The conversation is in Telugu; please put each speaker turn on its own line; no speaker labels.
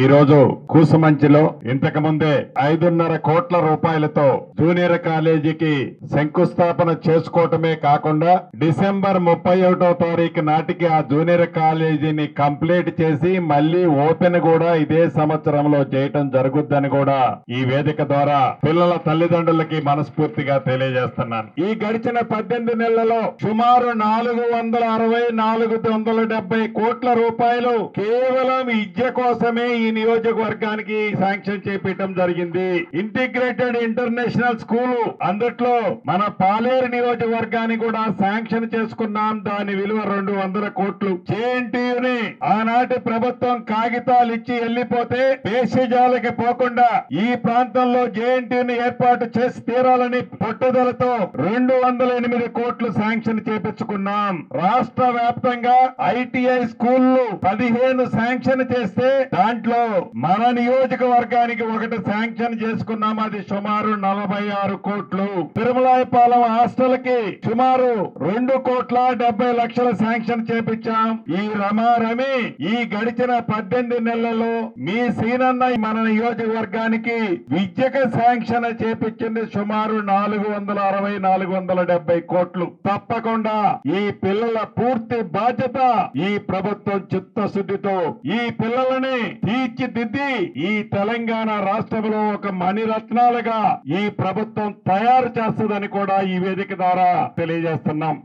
ఈ రోజు కూసుమంచిలో ఇంతకు ముందే ఐదున్నర కోట్ల రూపాయలతో జూనియర్ కాలేజీకి శంకుస్థాపన చేసుకోవటమే కాకుండా డిసెంబర్ ముప్పై ఒకటో తారీఖు నాటికి ఆ జూనియర్ కాలేజీని కంప్లీట్ చేసి మళ్ళీ ఓపెన్ కూడా ఇదే సంవత్సరంలో చేయటం జరుగుద్దని కూడా ఈ వేదిక ద్వారా పిల్లల తల్లిదండ్రులకి మనస్ఫూర్తిగా తెలియజేస్తున్నాను. ఈ గడిచిన పద్దెనిమిది నెలలలో సుమారు నాలుగు వందల అరవై నాలుగు వందల డెబ్బై కోట్ల రూపాయలు కేవలం విద్య కోసమే ఈ నియోజకవర్గానికి శాంక్షన్ చేపించడం జరిగింది. ఇంటిగ్రేటెడ్ ఇంటర్నేషనల్ స్కూల్ అందుట్లో మన పాలేరు నియోజకవర్గాన్ని కూడా శాంక్షన్ చేసుకున్నాం. దాని విలువ రెండు వందల కోట్లు. జేఎన్టీయుని ఆనాటి ప్రభుత్వం కాగితాలు ఇచ్చి వెళ్ళిపోతే పేషజాలకి పోకుండా ఈ ప్రాంతంలో జేఎన్టీయుని ఏర్పాటు చేసి తీరాలని పట్టుదలతో రెండు వందల ఎనిమిది కోట్లు శాంక్షన్ చేపించుకున్నాం. రాష్ట్ర వ్యాప్తంగా ఐటీఐ స్కూళ్ళు పదిహేను శాంక్షన్ చేస్తే దాంట్లో మన నియోజకవర్గానికి ఒకటి శాంక్షన్ చేసుకున్నాం. అది సుమారు నలభై ఆరు కోట్లు. తిరుమలాయపాలెం హాస్టల్కి సుమారు రెండు కోట్ల డెబ్బై లక్షల శాంక్షన్ చేపించాం. ఈ రమారమి ఈ గడిచిన పద్దెనిమిది నెలల్లో మీ సీనన్న మన నియోజకవర్గానికి విద్యకు శాంక్షన్ చేపించింది సుమారు నాలుగు వందల అరవై నాలుగు వందల డెబ్బై కోట్లు. తప్పకుండా ఈ పిల్లల పూర్తి బాధ్యత ఈ ప్రభుత్వం చిత్తశుద్ధితో ఈ పిల్లలని తీర్చిదిద్ది ఈ తెలంగాణ రాష్ట్రంలో ఒక మణిరత్నాలుగా ఈ ప్రభుత్వం తయారు చేస్తుందని కూడా ఈ వేదిక ద్వారా తెలియజేస్తున్నాం.